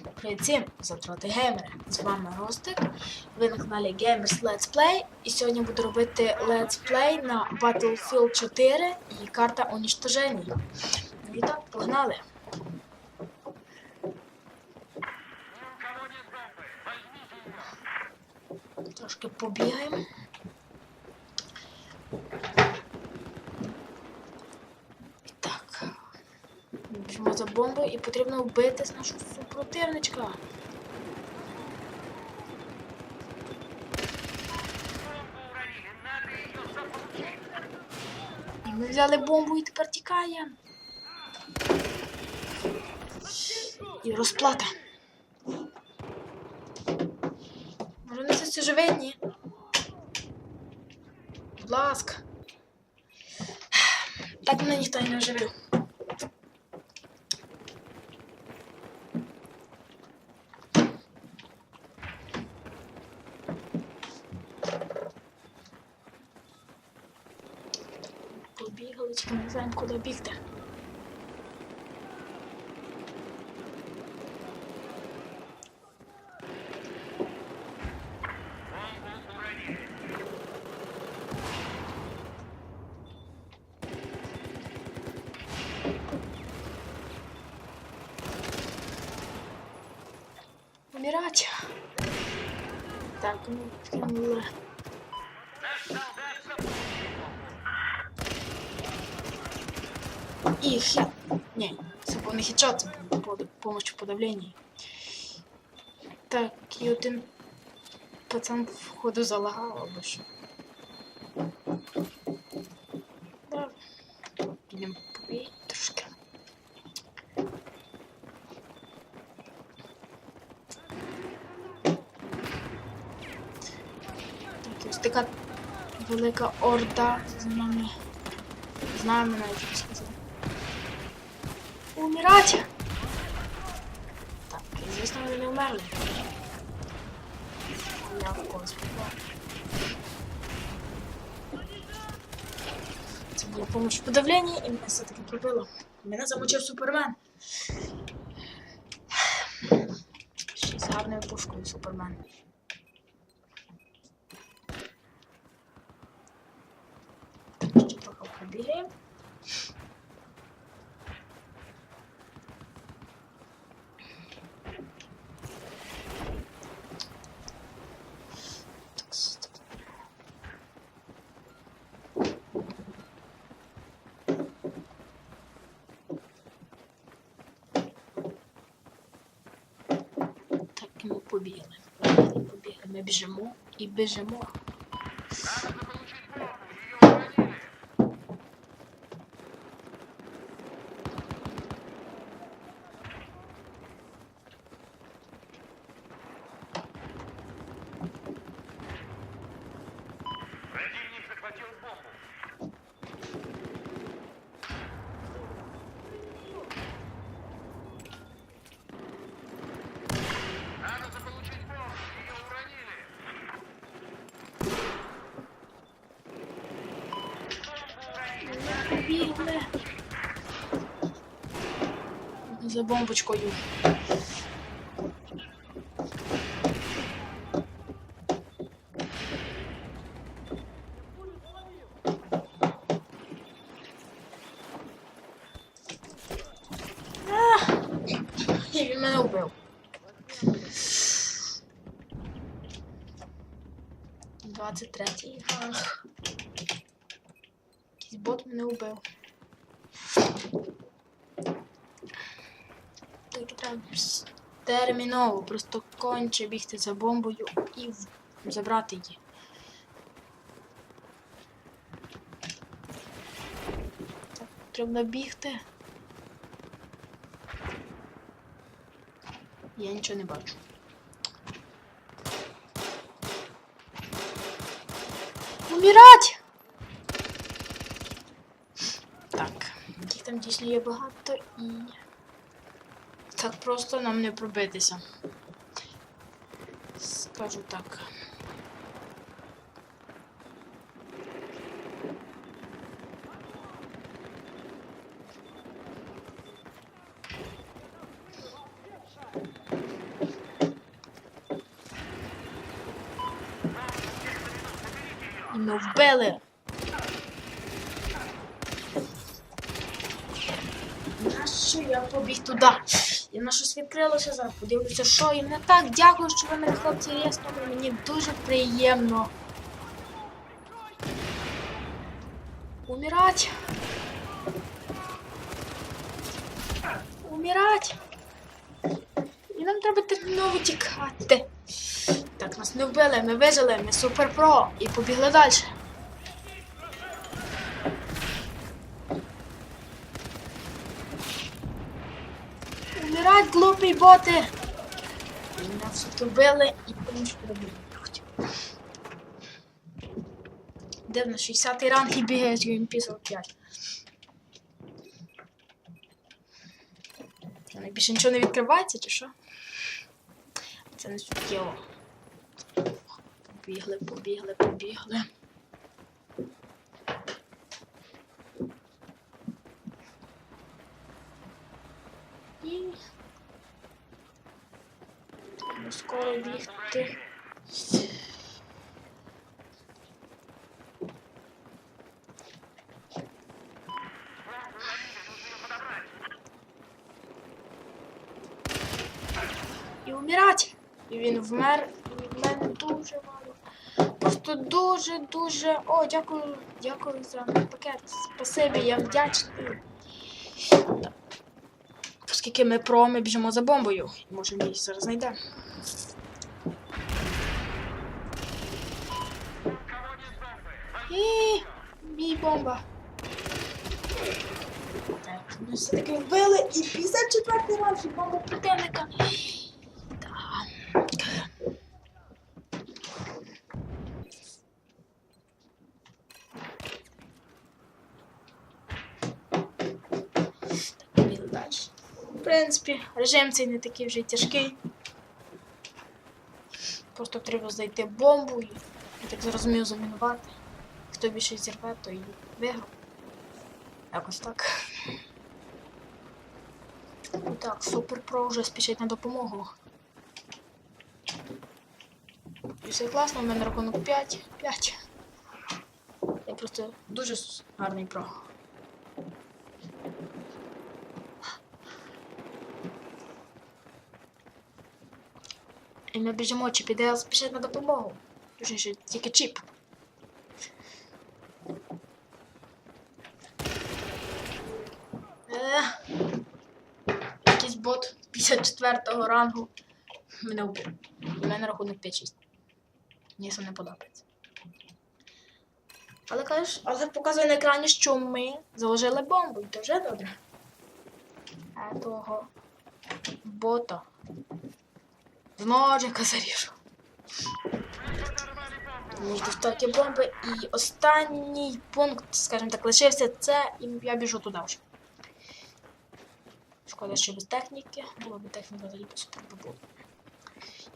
Привіт всім, завтра геймери. З вами Ростик. Ви на каналі Gamers Let's Play. І сьогодні буду робити Let's Play на Battlefield 4 і карта уничтожений. Ну і так, погнали. Трошки побігаємо. І так. Біжимо за бомбою і потрібно вбити нашого супротивничка. І ми взяли бомбу і тепер тікаємо. І розплата. Може не це живе, ні? Будь ласка. Так мене ніхто не оживив. Знаємо, куди бігти. Умирать. Так, ну, І хід... Це був не хідшот, це був под- помощь в подавленні. Так, і один пацан в ходу залагав або що. Да. Підемо побій трошки. Так, ось така велика орда з нами. З нами навіть не. Умирать! Так, звісно, вони не вмерли. Я в когось. Це була помощь в подавленні, і мене все-таки пробило. Мене замочив супермен. Ще з гарною пушкою супермен. Ще трохи побігаємо. Побігли. Побігли. Ми біжимо і біжимо. Побігли. За бомбочкою. А! І він мене вбив. Двадцять третій. Ах. Якийсь бот мене вбив. Так треба терміново, просто конче бігти за бомбою і забрати її. Так, треба бігти. Я нічого не бачу. Умирать! Так, їх там дійсно є багато і... Так просто нам не пробитися. Скажу так. Вбили! Нащо я побіг туди? І на щось відкрилося зараз. Подивлюся, що і не так. Дякую, що ви мене, хлопці, ріснули. Мені дуже приємно. Умирать. Умирать. І нам треба терміново тікати. Так, нас не вбили, ми вижили, ми супер про і побігли далі. Глупі боти! Нас тут вбили і поміж пробігають. Дивно, 60 ранг і бігає з UMP 45. Та Більше нічого не відкривається, чи що? Це не суттєво. Побігли, побігли, побігли. І... Треба. І умирать. І він вмер, і від мене дуже мало. Просто дуже-дуже. О, дякую, дякую за пакет. Спасибі, я вдячний. Оскільки ми про, ми біжимо за бомбою. Може, ми її зараз знайдемо. І мій бомба. Так, ми все-таки вбили і 54 раз і бомба противника. Так. В принципі, режим цей не такий вже й тяжкий. Просто треба знайти бомбу і, я так зрозумів, замінувати. Хто більше зірве, то і виграв. Якось так. Ну Так, супер про вже спішить на допомогу. І все класно, у мене рахунок 5. 5. Я просто дуже гарний про. І ми біжимо, чіп іде спішить на допомогу. Точніше, тільки чіп. 54-го рангу. Мене вбив. У мене рахунок 5-6. Мені це не подобається. Але кажеш, але показує на екрані, що ми заложили бомбу, і то вже добре. А того бота з ножика заріжу. Між доставки бомби і останній пункт, скажімо так, лишився це, і я біжу туди вже. Шкода, що без техніки. Була б техніка, взагалі супер би було.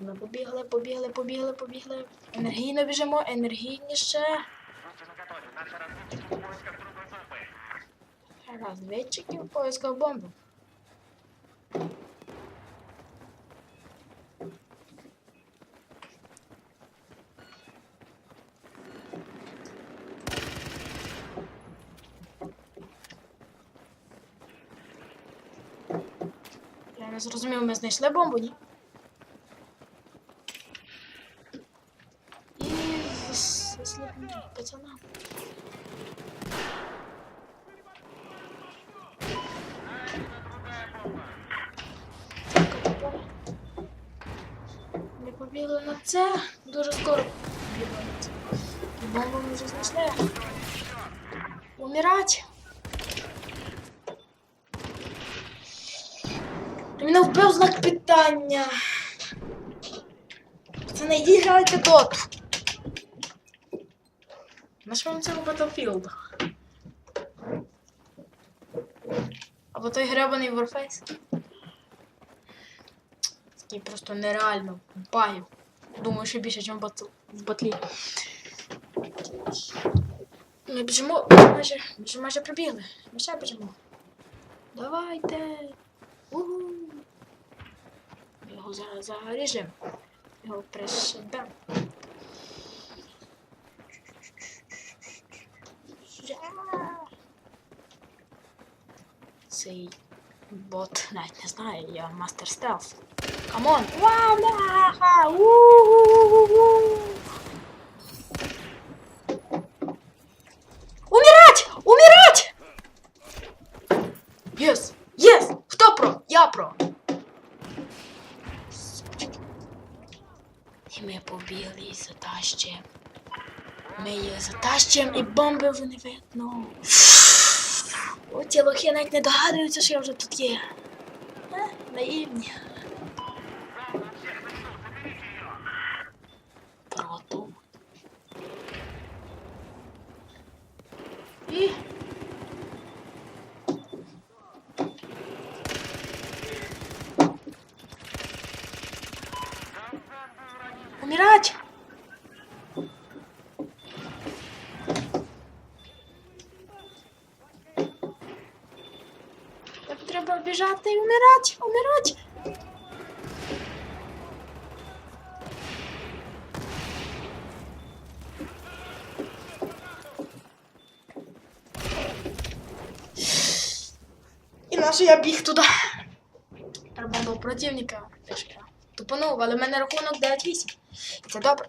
І Ми побігли, побігли, побігли, побігли. Енергійно біжимо, енергійніше. Разведчики в поисках бомби. Не зрозумів, ми знайшли бомбу, ні? І пацана. Ми побігли на це. Дуже скоро побігли на це. Бомбу ми вже знайшли. Умирать. Мене вбив знак питання. Пацани, йдіть грайте доту. На що вам цього Battlefield? Або той гребаний Warface? Такий просто нереально багів. Думаю, що більше, ніж в батлі. Ми біжимо, майже, ми майже прибігли. Ми ще біжимо. Давайте його заріжемо. Його пришибемо. Цей бот навіть не знаю, я мастер стелс. Камон! Вау! Ми їх затащим і бомби вже не видно. О, лохи навіть не догадуються, що я вже тут є. Е, наївні. Прото. І... Умирать! Так треба біжати і умирати, умирати. І наше я біг туди. Треба до противника. Тупанув, але в мене рахунок 9-8. І це добре.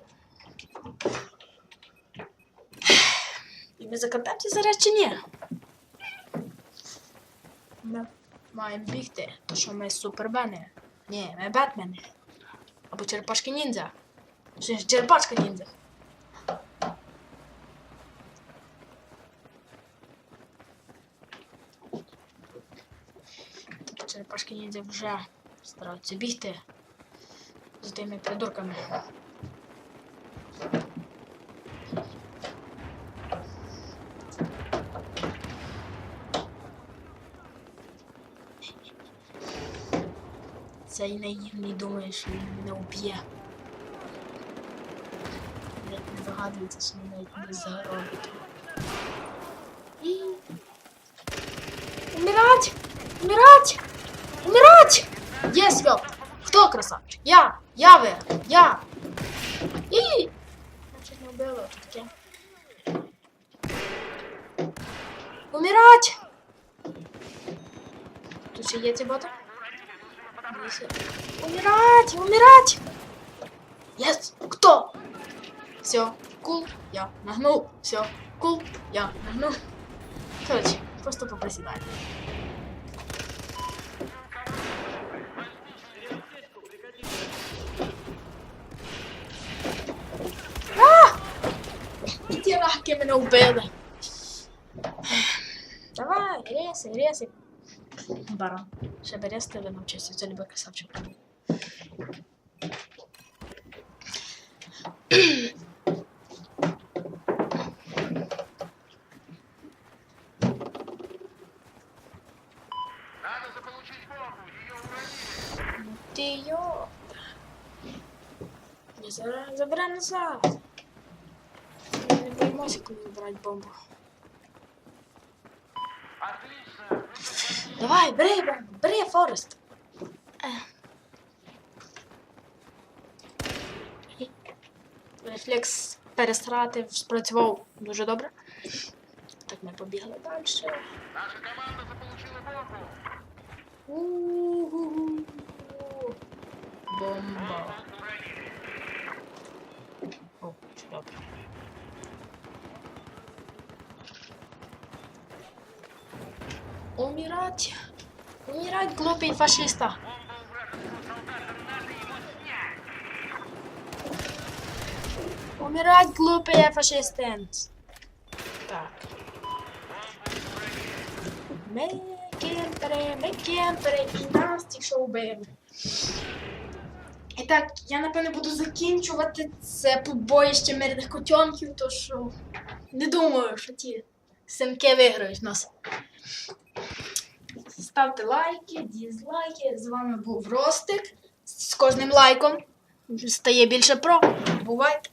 І ми закатаємося зараз чи ні? Ми маємо бігти, то що ми супербени. Ні, ми бетмени. Або черепашки ніндзя. Чи ж черепашка ніндзя. Тобто черепашки ніндзя вже стараються бігти з тими придурками. Цей наївний думає, що він мене уб'є. Навіть не догадується, що він навіть не заробить. І... Умирать! Умирать! Умирать! Є свят! Хто красавчик? Я! Я ви! Я! І! Значить не вбило таке. Умирать! Тут ще є ці боти? Дивіться. Умирать! Умирать! Yes! Кто? Все, кул, я нагнул. Все, кул, я нагнул. Короче, просто поприседали. А! Ті раки мене вбили. Давай, реси, реси. Баран. Ще берез тебе навчився, це любий красавчик. Забирай назад. Не боїмося, коли забирати бомбу. Отлично. Давай, бери бери, Форест. Рефлекс перестрати спрацював дуже добре. Так ми побігли далі. Наша команда заполучила бомбу. Бомба. Бомбу уронили. О, чи добре. Умирать. Умирать, глупый фашиста. Бомба у вражеского солдата. Надо его снять. Умирать, глупые фашисты. Так. Ми кемпери, ми кемпери, і нас тільки що вбили. І так, я напевно буду закінчувати це побоїще мирних котенків, то що не думаю, що ті синки виграють нас. Ставте лайки, дізлайки. З вами був Ростик. З кожним лайком стає більше про. Бувайте!